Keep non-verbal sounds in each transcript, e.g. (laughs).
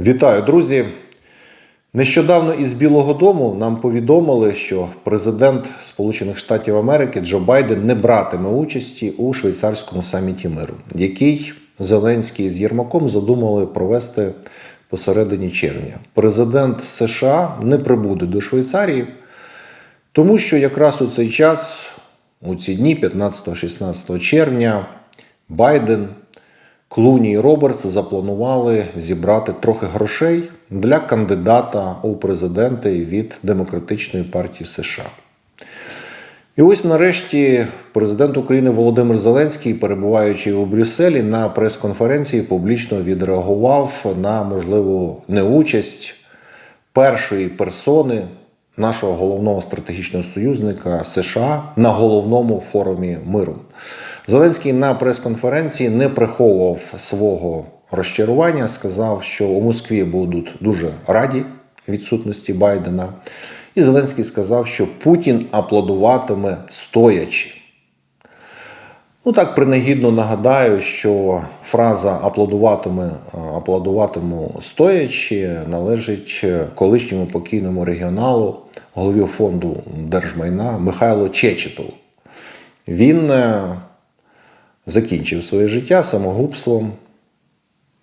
Вітаю, друзі! Нещодавно із Білого Дому нам повідомили, що президент Сполучених Штатів Америки Джо Байден не братиме участі у швейцарському саміті миру, який Зеленський з Єрмаком задумали провести посередині червня. Президент США не прибуде до Швейцарії, тому що якраз у цей час, у ці дні, 15-16 червня, Байден Клуні і Робертс запланували зібрати трохи грошей для кандидата у президенти від Демократичної партії США. І ось нарешті президент України Володимир Зеленський, перебуваючи у Брюсселі на прес-конференції, публічно відреагував на можливу неучасть першої персони нашого головного стратегічного союзника США на головному форумі миру. Зеленський на прес-конференції не приховував свого розчарування, сказав, що у Москві будуть дуже раді відсутності Байдена. І Зеленський сказав, що Путін аплодуватиме стоячи. Ну так принагідно нагадаю, що фраза аплодуватиме, аплодуватиму стоячи належить колишньому покійному регіоналу, голові фонду держмайна Михайлу Чечетову. Він е, закінчив своє життя самогубством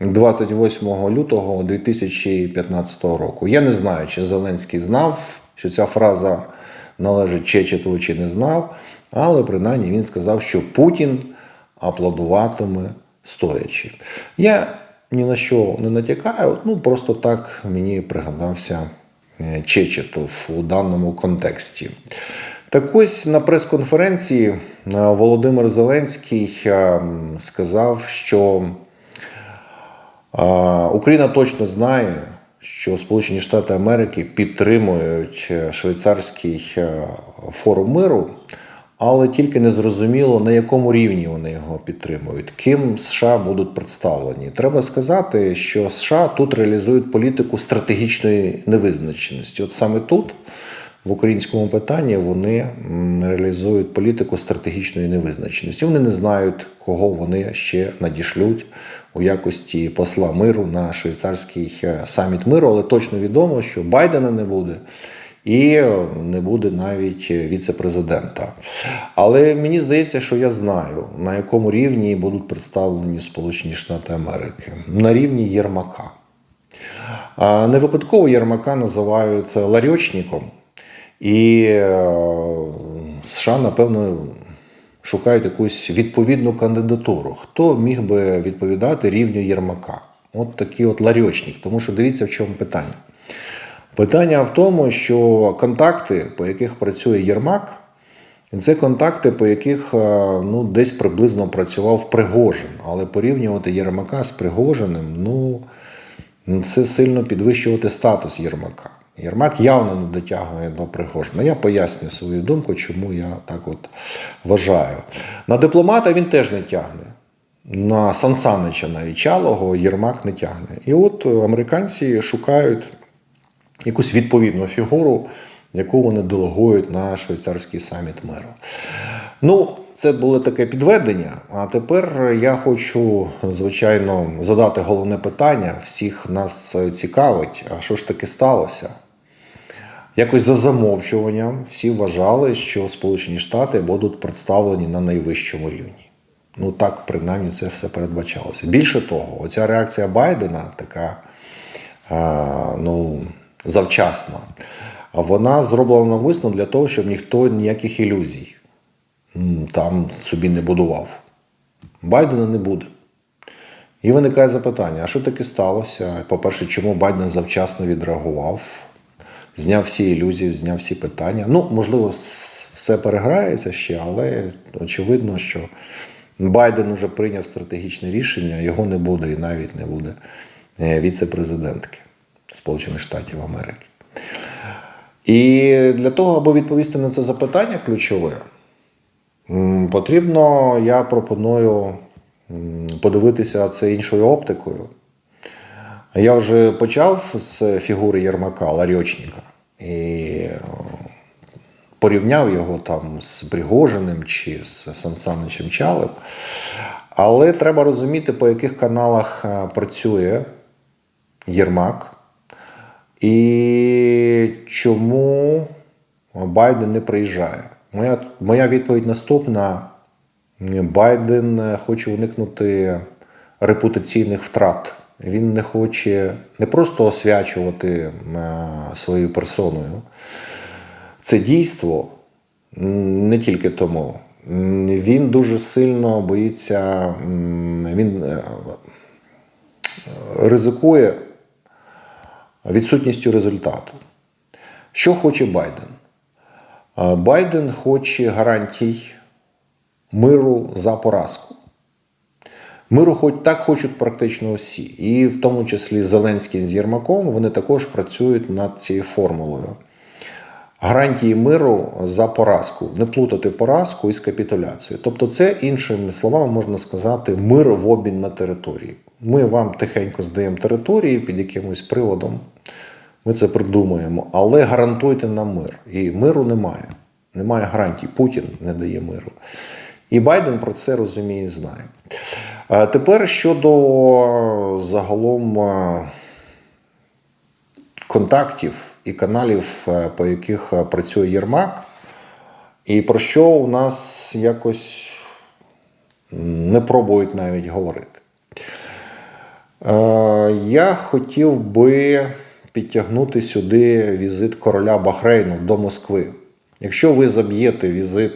28 лютого 2015 року. Я не знаю, чи Зеленський знав, що ця фраза належить Чечетову чи не знав, але принаймні він сказав, що Путін аплодуватиме стоячи. Я ні на що не натякаю, ну просто так мені пригадався е, Чечетов у даному контексті. Так ось на прес-конференції е, Володимир Зеленський е, сказав, що е, Україна точно знає, що Сполучені Штати Америки підтримують швейцарський форум миру, але тільки не зрозуміло, на якому рівні вони його підтримують, ким США будуть представлені. Треба сказати, що США тут реалізують політику стратегічної невизначеності. От саме тут в українському питанні вони реалізують політику стратегічної невизначеності. Вони не знають, кого вони ще надішлють у якості посла миру на швейцарський е, саміт миру, але точно відомо, що Байдена не буде. І не буде навіть віце-президента. Але мені здається, що я знаю, на якому рівні будуть представлені Сполучені Штати Америки. На рівні Єрмака. Не випадково Єрмака називають ларьочником. І е, США, напевно, шукають якусь відповідну кандидатуру. Хто міг би відповідати рівню Єрмака? От такий от ларьочник. Тому що дивіться, в чому питання. Питання в тому, що контакти, по яких працює Єрмак, це контакти, по яких е, ну, десь приблизно працював Пригожин. Але порівнювати Єрмака з Пригожиним, ну, це сильно підвищувати статус Єрмака. Єрмак явно не дотягує до Пригожина. Я поясню свою думку, чому я так от вважаю. На дипломата він теж не тягне. На Сансанича навіть Чалого Єрмак не тягне. І от американці шукають якусь відповідну фігуру, яку вони делегують на швейцарський саміт миру. Ну, це було таке підведення. А тепер я хочу, звичайно, задати головне питання. Всіх нас цікавить, а що ж таки сталося? Якось за замовчуванням всі вважали, що Сполучені Штати будуть представлені на найвищому рівні. Ну так, принаймні, це все передбачалося. Більше того, оця реакція Байдена така а, ну, завчасна, вона зроблена навмисно для того, щоб ніхто ніяких ілюзій там собі не будував. Байдена не буде. І виникає запитання: а що таке сталося? По-перше, чому Байден завчасно відреагував? Зняв всі ілюзії, зняв всі питання. Ну, можливо, все переграється ще, але очевидно, що Байден вже прийняв стратегічне рішення, його не буде і навіть не буде е, віце-президентки Сполучених Штатів Америки. І для того, аби відповісти на це запитання ключове, потрібно, я пропоную подивитися це іншою оптикою. Я вже почав з фігури Єрмака, Ларьочника, і порівняв його там з Пригожиним чи з Сансаничем Чалем. Але треба розуміти, по яких каналах працює Єрмак. І чому Байден не приїжджає? Моя, моя відповідь наступна: Байден хоче уникнути репутаційних втрат. Він не хоче не просто освячувати е, своєю персоною. Це дійство не тільки тому. Він дуже сильно боїться, він е, ризикує відсутністю результату. Що хоче Байден? Е, Байден хоче гарантій миру за поразку. Миру хоч так хочуть практично всі. І в тому числі Зеленський з Єрмаком, вони також працюють над цією формулою. Гарантії миру за поразку, не плутати поразку із капітуляцією. Тобто, це іншими словами можна сказати мир в обмін на території. Ми вам тихенько здаємо території під якимось приводом. Ми це придумаємо, але гарантуйте нам мир. І миру немає. Немає гарантій. Путін не дає миру. І Байден про це розуміє і знає. А Тепер щодо загалом е, контактів і каналів, е, по яких е, працює Єрмак, і про що у нас якось не пробують навіть говорити. Е, Я хотів би підтягнути сюди візит короля Бахрейну до Москви. Якщо ви заб'єте візит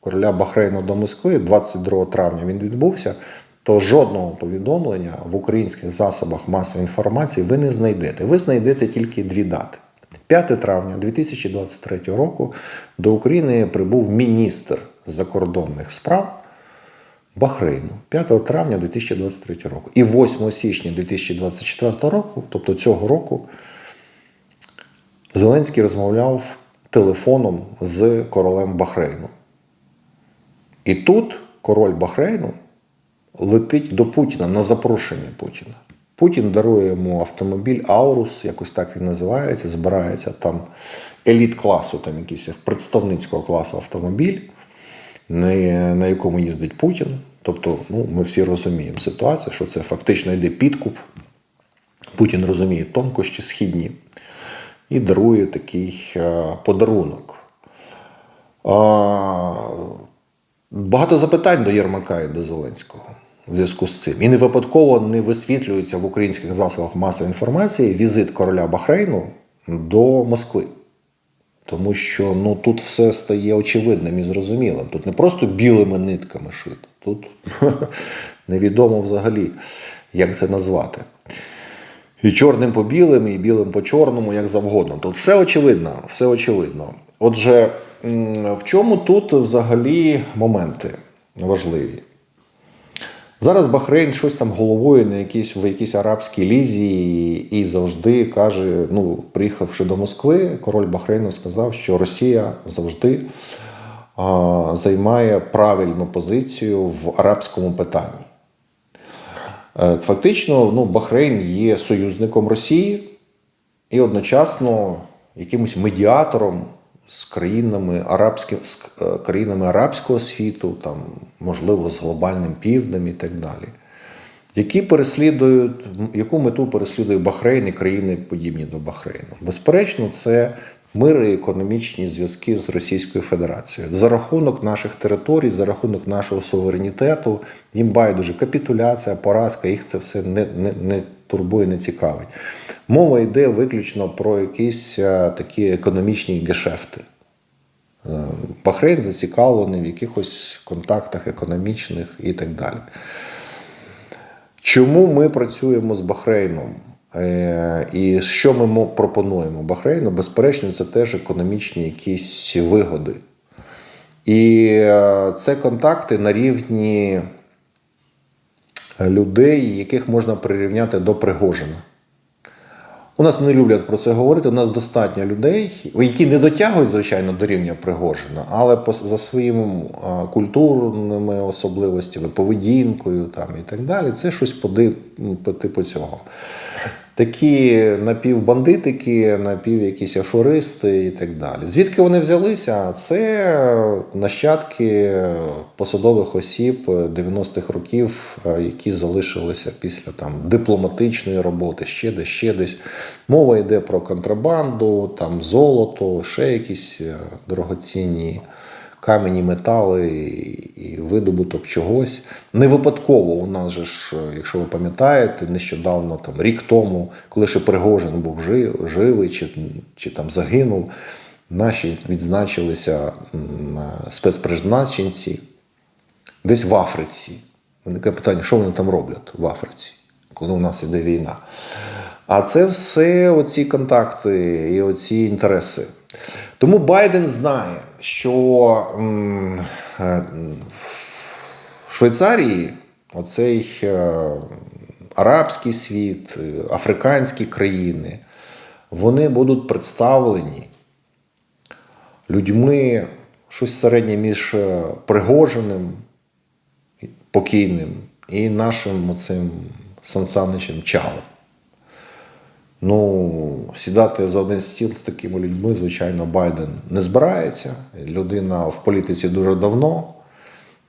короля Бахрейну до Москви 22 травня він відбувся, то жодного повідомлення в українських засобах масової інформації ви не знайдете. Ви знайдете тільки дві дати. 5 травня 2023 року до України прибув міністр закордонних справ Бахрейну 5 травня 2023 року. І 8 січня 2024 року, тобто цього року, Зеленський розмовляв телефоном з королем Бахрейну. І тут король Бахрейну летить до Путіна на запрошення Путіна. Путін дарує йому автомобіль Аурус, якось так він називається, збирається там еліт класу, там якийсь представницького класу автомобіль, на, якому їздить Путін. Тобто, ну, ми всі розуміємо ситуацію, що це фактично йде підкуп. Путін розуміє тонкощі східні і дарує такий е, подарунок. Багато запитань до Єрмака і до Зеленського в зв'язку з цим. І не випадково не висвітлюється в українських засобах масової інформації візит короля Бахрейну до Москви. Тому що ну, тут все стає очевидним і зрозумілим. Тут не просто білими нитками шито, тут (laughs) невідомо взагалі, як це назвати. І чорним по білим, і білим по чорному, як завгодно. Тут все очевидно, все очевидно. Отже, в чому тут взагалі моменти важливі? Зараз Бахрейн щось там головою на якійсь, в якійсь арабській лізі і завжди каже: ну, приїхавши до Москви, король Бахрейну сказав, що Росія завжди а, займає правильну позицію в арабському питанні. Е, Фактично, ну, Бахрейн є союзником Росії і одночасно якимось медіатором з країнами, арабським, з е, країнами арабського світу, там, можливо, з глобальним півднем і так далі, які переслідують, яку мету переслідує Бахрейн і країни, подібні до Бахрейну. Безперечно, це мир і економічні зв'язки з Російською Федерацією. За рахунок наших територій, за рахунок нашого суверенітету, їм байдуже капітуляція, поразка, їх це все не, не, не турбує, не цікавить. Мова йде виключно про якісь е, такі економічні гешефти. Е, Бахрейн зацікавлений в якихось контактах економічних і так далі. Чому ми працюємо з Бахрейном? Е, І що ми пропонуємо Бахрейну? Безперечно, це теж економічні якісь вигоди. І це контакти на рівні людей, яких можна прирівняти до Пригожина. У нас не люблять про це говорити. У нас достатньо людей, які не дотягують, звичайно, до рівня Пригожина, але за своїми культурними особливостями, поведінкою там, і так далі, це щось по типу цього. Такі напівбандитики, напів якісь аферисти і так далі. Звідки вони взялися? Це нащадки посадових осіб 90-х років, е, які залишилися після там дипломатичної роботи, ще десь, ще десь. Мова йде про контрабанду, там золото, ще якісь е, дорогоцінні камені, метали і- видобуток чогось. Не випадково у нас же ж, якщо ви пам'ятаєте, нещодавно, там рік тому, коли ще Пригожин був жи- живий чи, чи там загинув, наші відзначилися спецпризначенці десь в Африці. Виникає питання, що вони там роблять в Африці, коли у нас іде війна. А це все оці контакти і оці інтереси. Тому Байден знає, що е, в Швейцарії оцей е, арабський світ, е, африканські країни, вони будуть представлені людьми щось середнє між Пригожиним, покійним і нашим оцим Сансаничем Чалом. Ну, сідати за один стіл з такими людьми, звичайно, Байден не збирається. Людина в політиці дуже давно,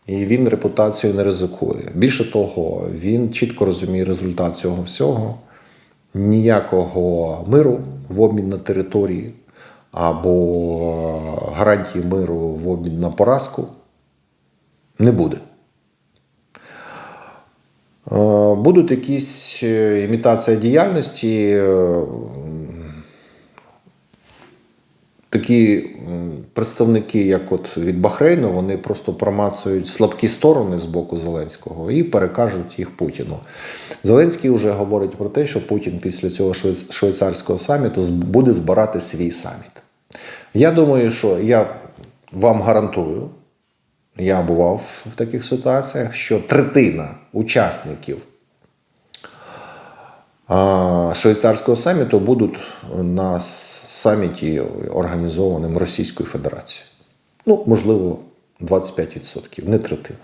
і він репутацією не ризикує. Більше того, він чітко розуміє результат цього всього. Ніякого миру в обмін на території або гарантії миру в обмін на поразку не буде. Е, Будуть якісь е, імітація діяльності, е, такі представники, як от від Бахрейну, вони просто промацують слабкі сторони з боку Зеленського і перекажуть їх Путіну. Зеленський вже говорить про те, що Путін після цього швейцарського саміту буде збирати свій саміт. Я думаю, що я вам гарантую, я бував в таких ситуаціях, що третина учасників швейцарського саміту будуть на саміті, організованим Російською Федерацією. Ну, можливо, 25%, не третина.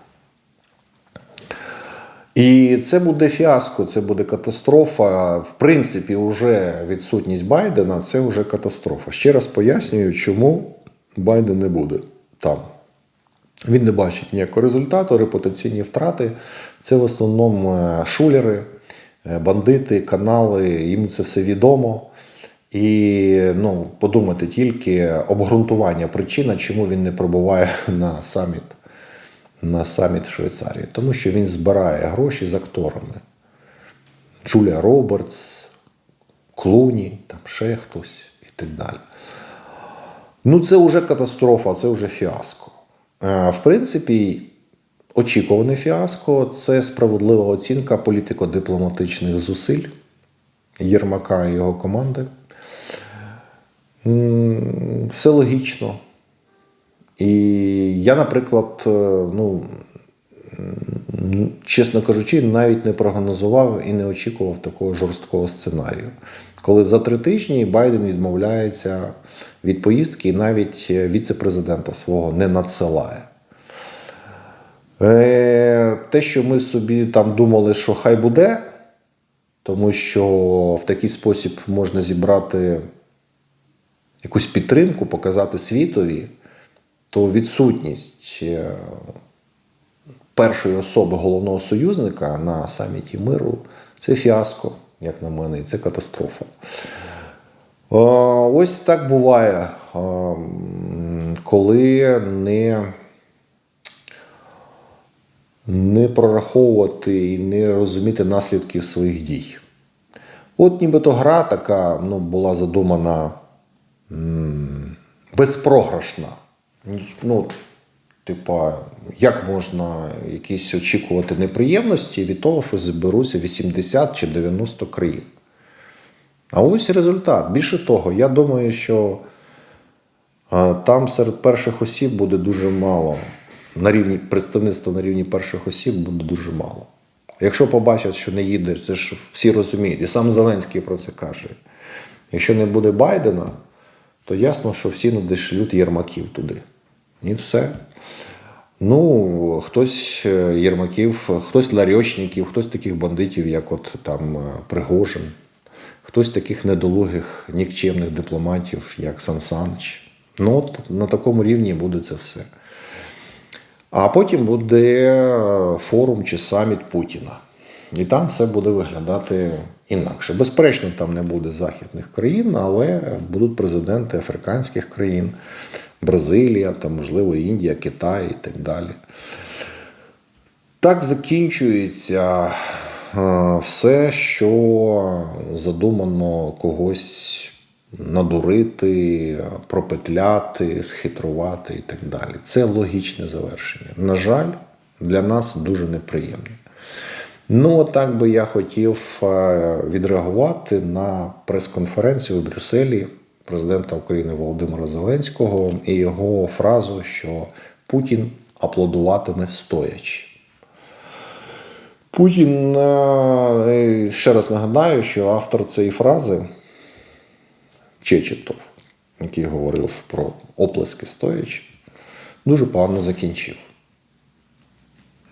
І це буде фіаско, це буде катастрофа. В принципі, вже відсутність Байдена це вже катастрофа. Ще раз пояснюю, чому Байден не буде там. Він не бачить ніякого результату, репутаційні втрати. Це в основному е, шулери, е, бандити, канали, їм це все відомо. І ну, подумати тільки обґрунтування причина, чому він не пробуває (laughs) на саміт, на саміт в Швейцарії. Тому що він збирає гроші з акторами. Джулія Робертс, Клуні, там ще хтось і так далі. Ну, це вже катастрофа, це вже фіаско. Е, В принципі, очікуване фіаско це справедлива оцінка політико-дипломатичних зусиль Єрмака і його команди. Все логічно. І я, наприклад, е, ну, чесно кажучи, навіть не прогнозував і не очікував такого жорсткого сценарію. Коли за три тижні Байден відмовляється від поїздки і навіть е, віце-президента свого не надсилає. Е, Те, що ми собі там думали, що хай буде, тому що в такий спосіб можна зібрати якусь підтримку, показати світові, то відсутність е, першої особи головного союзника на саміті миру це фіаско, як на мене, і це катастрофа. Ось так буває, коли не, не прораховувати і не розуміти наслідків своїх дій. От нібито гра така ну, була задумана безпрограшна. Ну, типа, як можна якісь очікувати неприємності від того, що зберуться 80 чи 90 країн. А ось результат. Більше того, я думаю, що там серед перших осіб буде дуже мало. На рівні представництва на рівні перших осіб буде дуже мало. Якщо побачать, що не їде, це ж всі розуміють. І сам Зеленський про це каже. Якщо не буде Байдена, то ясно, що всі надішлють Єрмаків туди. І все. Ну, хтось е, Єрмаків, хтось ларьочників, хтось таких бандитів, як от там е, Пригожин. хтось таких недолугих, нікчемних дипломатів, як Сан Санич. Ну, от на такому рівні буде це все. А потім буде форум чи саміт Путіна. І там все буде виглядати інакше. Безперечно, там не буде західних країн, але будуть президенти африканських країн, Бразилія, там, можливо, Індія, Китай і так далі. Так закінчується е, все, що задумано когось надурити, пропетляти, схитрувати і так далі. Це логічне завершення. На жаль, для нас дуже неприємне. Ну, так би я хотів е, відреагувати на прес-конференцію у Брюсселі президента України Володимира Зеленського і його фразу, що Путін аплодуватиме стоячи. Путін е, ще раз нагадаю, що автор цієї фрази Чечетов, який говорив про оплески стоячи, дуже погано закінчив.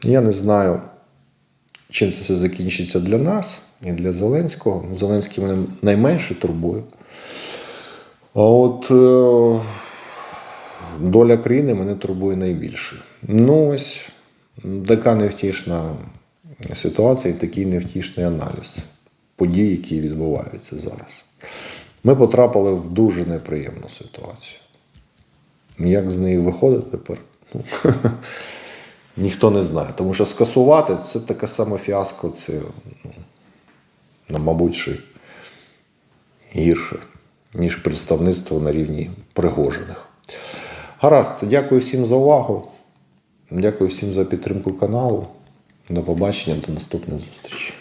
Я не знаю, чим це все закінчиться для нас і для Зеленського. Зеленський мене найменше турбує. А от е, доля країни мене турбує найбільше. Ну ось така невтішна ситуація і такий невтішний аналіз подій, які відбуваються зараз. Ми потрапили в дуже неприємну ситуацію. Як з неї виходити тепер? Ну, (laughs) ніхто не знає. Тому що скасувати це таке саме фіаско, це, ну, мабуть, ще гірше, ніж представництво на рівні пригожених. Гаразд, дякую всім за увагу. Дякую всім за підтримку каналу. До побачення, до наступної зустрічі.